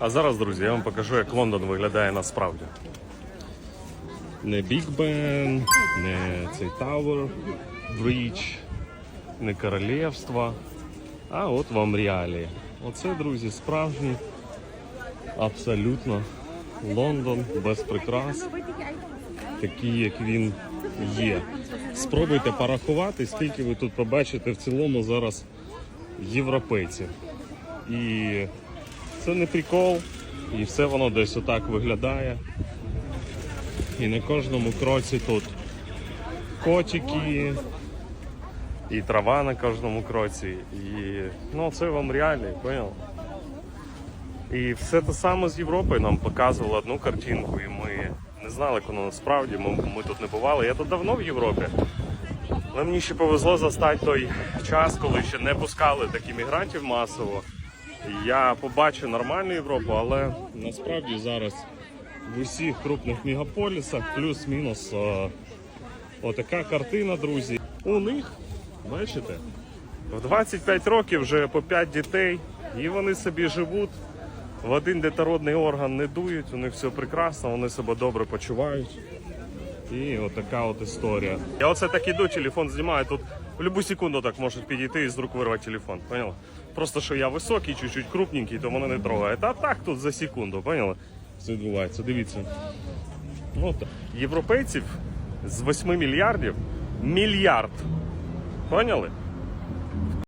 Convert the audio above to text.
А зараз, друзі, я вам покажу, як Лондон виглядає насправді. Не Біг Бен, не цей Тауер, Брідж, не королівство, а от вам реалії. Оце, друзі, справжній, абсолютно Лондон без прикрас, такий, як він є. Спробуйте порахувати, скільки ви тут побачите в цілому зараз європейців. І це не прикол, і все воно десь отак виглядає. І на кожному кроці тут котики, і трава на кожному кроці. І ну це вам реально, понял? І все те саме з Європою нам показували одну картинку, і ми не знали, воно насправді. Ми, ми тут не бували. Я тут давно в Європі. Але мені ще повезло застати той час, коли ще не пускали таких мігрантів масово. Я побачив нормальну Європу, але насправді зараз в усіх крупних мегаполісах плюс-мінус е, отака картина, друзі. У них, бачите, в 25 років вже по 5 дітей, і вони собі живуть. В один детородний орган не дують, у них все прекрасно, вони себе добре почувають. І отака от історія. Я оце так іду, телефон знімаю, тут в будь-яку секунду так можуть підійти і з рук вирвати телефон. Поняла? Просто що я високий, чуть-чуть крупненький, то мене не трогає. Та так тут за секунду, поняли? Все відбувається. Дивіться. От. Європейців з 8 мільярдів мільярд. Поняли?